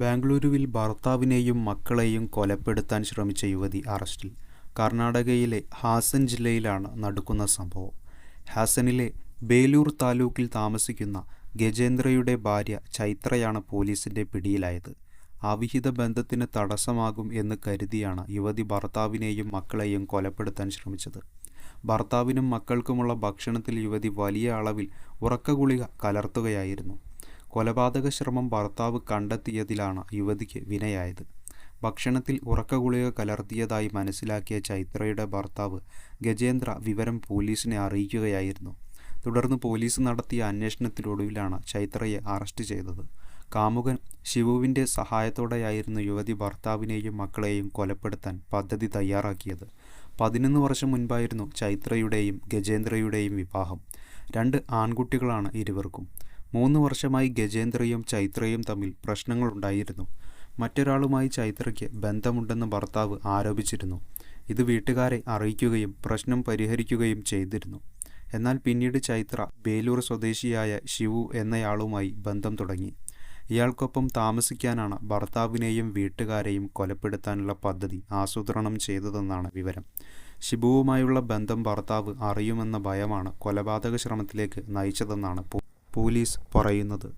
ബാംഗ്ലൂരുവിൽ ഭർത്താവിനെയും മക്കളെയും കൊലപ്പെടുത്താൻ ശ്രമിച്ച യുവതി അറസ്റ്റിൽ. കർണാടകയിലെ ഹാസൻ ജില്ലയിലാണ് നടക്കുന്ന സംഭവം. ഹാസനിലെ ബേലൂർ താലൂക്കിൽ താമസിക്കുന്ന ഗജേന്ദ്രയുടെ ഭാര്യ ചൈത്രയാണ് പോലീസിന്റെ പിടിയിലായത്. അവിഹിത ബന്ധത്തിന് തടസ്സമാകും എന്ന് കരുതിയാണ് യുവതി ഭർത്താവിനെയും മക്കളെയും കൊലപ്പെടുത്താൻ ശ്രമിച്ചത്. ഭർത്താവിനും മക്കൾക്കുമുള്ള ഭക്ഷണത്തിൽ യുവതി വലിയ അളവിൽ ഉറക്കഗുളിക കലർത്തുകയായിരുന്നു. കൊലപാതക ശ്രമം ഭർത്താവ് കണ്ടെത്തിയതിലാണ് യുവതിക്ക് വിനയായത്. ഭക്ഷണത്തിൽ ഉറക്കഗുളിക കലർത്തിയതായി മനസ്സിലാക്കിയ ചൈത്രയുടെ ഭർത്താവ് ഗജേന്ദ്ര വിവരം പോലീസിനെ അറിയിക്കുകയായിരുന്നു. തുടർന്ന് പോലീസ് നടത്തിയ അന്വേഷണത്തിനൊടുവിലാണ് ചൈത്രയെ അറസ്റ്റ് ചെയ്തത്. കാമുകൻ ശിവുവിന്റെ സഹായത്തോടെയായിരുന്നു യുവതി ഭർത്താവിനെയും മക്കളെയും കൊലപ്പെടുത്താൻ പദ്ധതി തയ്യാറാക്കിയത്. പതിനൊന്ന് വർഷം മുൻപായിരുന്നു ചൈത്രയുടെയും ഗജേന്ദ്രയുടെയും വിവാഹം. രണ്ട് ആൺകുട്ടികളാണ് ഇരുവർക്കും. മൂന്ന് വർഷമായി ഗജേന്ദ്രയും ചൈത്രയും തമ്മിൽ പ്രശ്നങ്ങളുണ്ടായിരുന്നു. മറ്റൊരാളുമായി ചൈത്രയ്ക്ക് ബന്ധമുണ്ടെന്ന് ഭർത്താവ് ആരോപിച്ചിരുന്നു. ഇത് വീട്ടുകാരെ അറിയിക്കുകയും പ്രശ്നം പരിഹരിക്കുകയും ചെയ്തിരുന്നു. എന്നാൽ പിന്നീട് ചൈത്ര ബേലൂർ സ്വദേശിയായ ശിവു എന്നയാളുമായി ബന്ധം തുടങ്ങി. ഇയാൾക്കൊപ്പം താമസിക്കാനാണ് ഭർത്താവിനെയും വീട്ടുകാരെയും കൊലപ്പെടുത്താനുള്ള പദ്ധതി ആസൂത്രണം ചെയ്തതെന്നാണ് വിവരം. ശിബുവുമായുള്ള ബന്ധം ഭർത്താവ് അറിയുമെന്ന ഭയമാണ് കൊലപാതക ശ്രമത്തിലേക്ക് നയിച്ചതെന്നാണ് പോലീസ് പറയുന്നത്